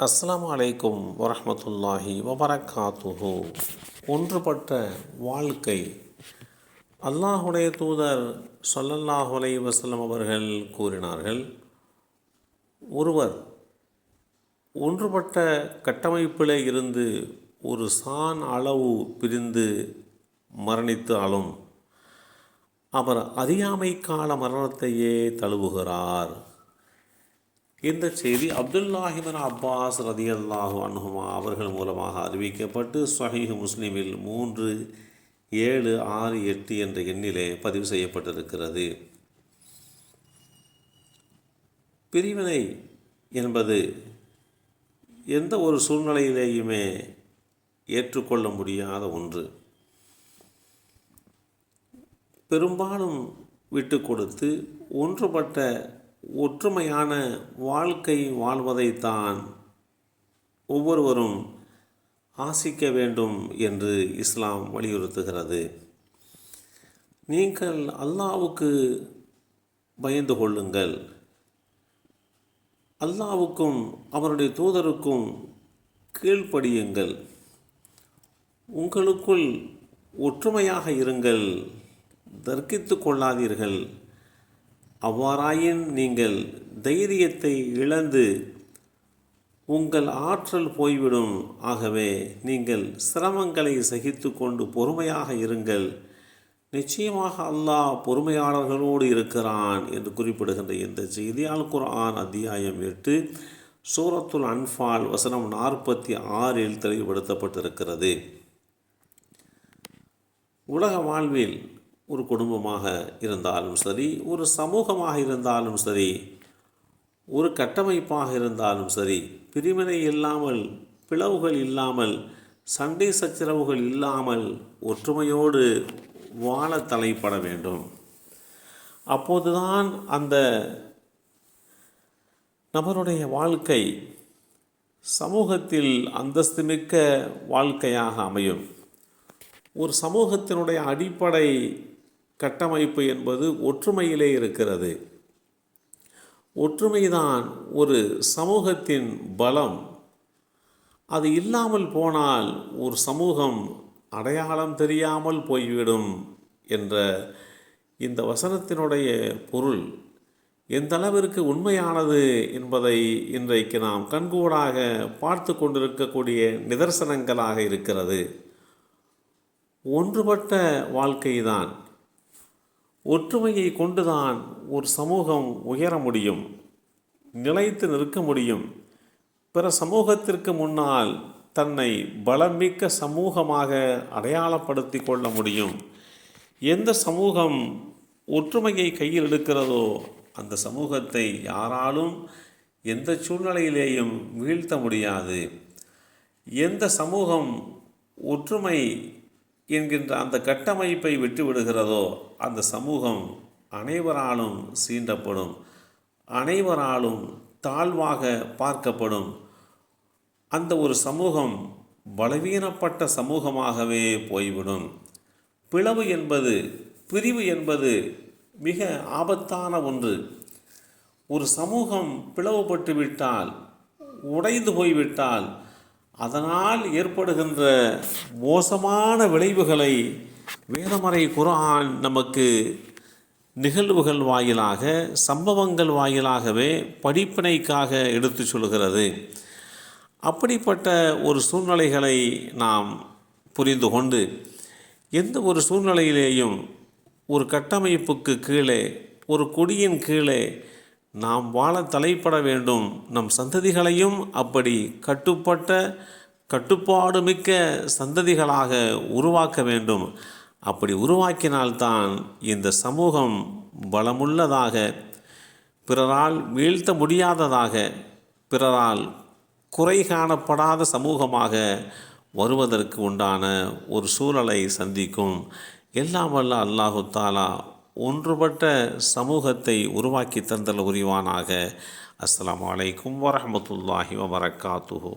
அஸ்லாம் அலைக்கும் வரமத்துல்லாஹி வபரகாத்துஹு. ஒன்றுபட்ட வாழ்க்கை. அல்லாஹுடைய தூதர் சொல்லல்லாஹு அலை வசலம் அவர்கள் கூறினார்கள் ஒருவர் ஒன்றுபட்ட கட்டமைப்பில் இருந்து ஒரு சான் அளவு பிரிந்து மரணித்தாலும் அவர் அறியாமை கால மரணத்தையே தழுவுகிறார். இந்த செய்தி அப்துல்லாஹிபின் அப்பாஸ் ரதியல்லாஹு அன்ஹுமா அவர்கள் மூலமாக அறிவிக்கப்பட்டு ஸ்வஹீஹ் முஸ்லீமில் மூன்று ஏழு ஆறு எட்டு என்ற எண்ணிலே பதிவு செய்யப்பட்டிருக்கிறது. பிரிவினை என்பது எந்த ஒரு சூழ்நிலையிலேயுமே ஏற்றுக்கொள்ள முடியாத ஒன்று. பெரும்பாலும் விட்டு கொடுத்து ஒன்றுபட்ட ஒற்றுமையான வாழ்க்கை வாழ்வதைத்தான் ஒவ்வொருவரும் ஆசிக்க வேண்டும் என்று இஸ்லாம் வலியுறுத்துகிறது. நீங்கள் அல்லாவுக்கு பயந்து கொள்ளுங்கள். அல்லாவுக்கும் அவருடைய தூதருக்கும் கீழ்ப்படியுங்கள். உங்களுக்குள் ஒற்றுமையாக இருங்கள். தர்க்கித்து கொள்ளாதீர்கள். அவ்வாறாயின் நீங்கள் தைரியத்தை இழந்து உங்கள் ஆற்றல் போய்விடும். ஆகவே நீங்கள் சிரமங்களை சகித்து கொண்டு பொறுமையாக இருங்கள். நிச்சயமாக அல்லாஹ் பொறுமையாளர்களோடு இருக்கிறான் என்று குறிப்பிடுகின்ற இந்த செய்தி அல் குர்ஆன் அத்தியாயம் எட்டு சூரத்துல் அன்ஃபால் வசனம் நாற்பத்தி ஆறில் தெளிவுபடுத்தப்பட்டிருக்கிறது. உலக வாழ்வில் ஒரு குடும்பமாக இருந்தாலும் சரி ஒரு சமூகமாக இருந்தாலும் சரி ஒரு கட்டமைப்பாக இருந்தாலும் சரி பிரிவினை இல்லாமல் பிளவுகள் இல்லாமல் சண்டை சச்சரவுகள் இல்லாமல் ஒற்றுமையோடு வாழ தலைப்பட வேண்டும். அப்போதுதான் அந்த நபருடைய வாழ்க்கை சமூகத்தில் அந்தஸ்துமிக்க வாழ்க்கையாக அமையும். ஒரு சமூகத்தினுடைய அடிப்படை கட்டமைப்பு என்பது ஒற்றுமையிலே இருக்கிறது. ஒற்றுமைதான் ஒரு சமூகத்தின் பலம். அது இல்லாமல் போனால் ஒரு சமூகம் அடையாளம் தெரியாமல் போய்விடும் என்ற இந்த வசனத்தினுடைய பொருள் எந்த அளவிற்கு உண்மையானது என்பதை இன்றைக்கு நாம் கண்கூடாக பார்த்து கொண்டிருக்கக்கூடிய நிதர்சனங்களாக இருக்கிறது. ஒன்றுபட்ட வாழ்க்கைதான். ஒற்றுமையை கொண்டுதான் ஒரு சமூகம் உயர முடியும் நிலைத்து நிற்க முடியும். பிற சமூகத்திற்கு முன்னால் தன்னை பலமிக்க சமூகமாக அடையாளப்படுத்தி கொள்ள முடியும். எந்த சமூகம் ஒற்றுமையை கையில் எடுக்கிறதோ அந்த சமூகத்தை யாராலும் எந்த சூழ்நிலையிலேயும் வீழ்த்த முடியாது. எந்த சமூகம் ஒற்றுமை என்கின்ற அந்த கட்டமைப்பை விட்டுவிடுகிறதோ அந்த சமூகம் அனைவராலும் சீண்டப்படும் அனைவராலும் தாழ்வாக பார்க்கப்படும். அந்த ஒரு சமூகம் பலவீனப்பட்ட சமூகமாகவே போய்விடும். பிளவு என்பது பிரிவு என்பது மிக ஆபத்தான ஒன்று. ஒரு சமூகம் பிளவுபட்டு விட்டால் உடைந்து போய்விட்டால் அதனால் ஏற்படுகின்ற மோசமான விளைவுகளை வேதமறை குரான் நமக்கு நிகழ்வுகள் வாயிலாக சம்பவங்கள் வாயிலாகவே படிப்பினைக்காக எடுத்து சொல்கிறது. அப்படிப்பட்ட ஒரு சூழ்நிலைகளை நாம் புரிந்து கொண்டு எந்த ஒரு சூழ்நிலையிலேயும் ஒரு கட்டமைப்புக்கு கீழே ஒரு கொடியின் கீழே நாம் வாழ தலைப்பட வேண்டும். நம் சந்ததிகளையும் அப்படி கட்டுப்பட்ட கட்டுப்பாடு மிக்க சந்ததிகளாக உருவாக்க வேண்டும். அப்படி உருவாக்கினால்தான் இந்த சமூகம் பலமுள்ளதாக பிறரால் வீழ்த்த முடியாததாக பிறரால் குறை காணப்படாத சமூகமாக வருவதற்கு உண்டான ஒரு சூழலை சந்திக்கும். எல்லாம் வல்ல அல்லாஹு தாலா ஒன்றுபட்ட சமூகத்தை உருவாக்கி தந்தல் உரிவானாக அஸ்லாம் வலைக்கும் வரமத்துல்லாஹி வபரகாத்துஹூ.